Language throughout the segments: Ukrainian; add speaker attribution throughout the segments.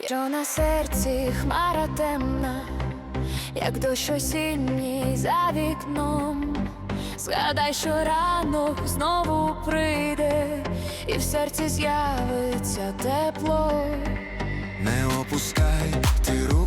Speaker 1: Що на серці хмара темна, як дощ осінній за вікном. Згадай, що ранок знову прийде, і в серці з'явиться тепло.
Speaker 2: Не опускай ти рук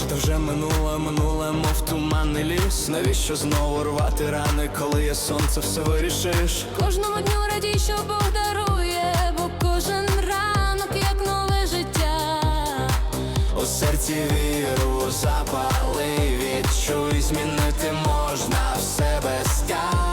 Speaker 2: хоч та вже минуле, минуле, мов туманний ліс. Навіщо знову рвати рани, коли є сонце, все вирішиш?
Speaker 1: Кожному дню радій, що Бог дарує, бо кожен ранок, як нове життя.
Speaker 2: У серці віру запали, відчуй, змінити можна все без стяття.